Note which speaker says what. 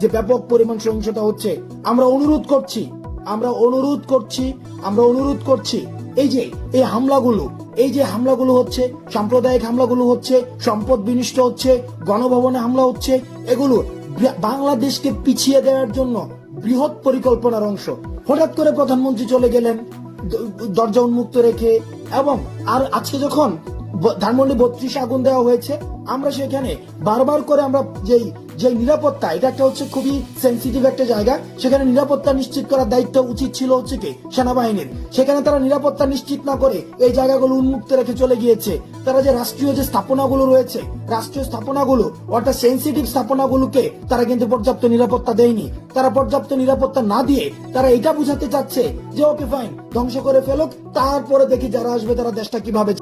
Speaker 1: যে ব্যাপক পরিমাণ সহিংসতা হচ্ছে, আমরা অনুরোধ করছি, আমরা অনুরোধ করছি, আমরা অনুরোধ করছি। এই যে, এই হামলাগুলো, এই যে হামলাগুলো হচ্ছে, সাম্প্রদায়িক হামলাগুলো হচ্ছে, সম্পদ বিনষ্ট হচ্ছে, গণভবনে হামলা হচ্ছে, এগুলো বাংলাদেশকে পিছিয়ে দেওয়ার জন্য বৃহৎ পরিকল্পনার অংশ। হঠাৎ করে প্রধানমন্ত্রী চলে গেলেন দরজা উন্মুক্ত রেখে, এবং আর আজকে যখন ধানমন্ডি বত্রিশ আগুন দেওয়া হয়েছে। আমরা সেখানে বারবার করে আমরা যেই যে নিরাপত্তা, এটা একটা হচ্ছে খুবই সেন্সিটিভ একটা জায়গা। সেখানে নিরাপত্তা নিশ্চিত করার দায়িত্ব উচিত ছিল হচ্ছে কি? সেনাবাহিনীর। সেখানে তারা নিরাপত্তা নিশ্চিত না করে এই জায়গাগুলো উন্মুক্ত রেখে চলে গিয়েছে। তারা যে রাষ্ট্রীয় যে স্থাপনাগুলো রয়েছে, রাষ্ট্রীয় স্থাপনাগুলো, অর্থাৎ সেন্সিটিভ স্থাপনাগুলোকে তারা কিন্তু পর্যাপ্ত নিরাপত্তা দেয়নি। তারা পর্যাপ্ত নিরাপত্তা না দিয়ে তারা এটা বুঝাতে চাচ্ছে যে, ওকে ফাইন ধ্বংস করে ফেলুক, তারপরে দেখি যারা আসবে তারা দেশটা কীভাবে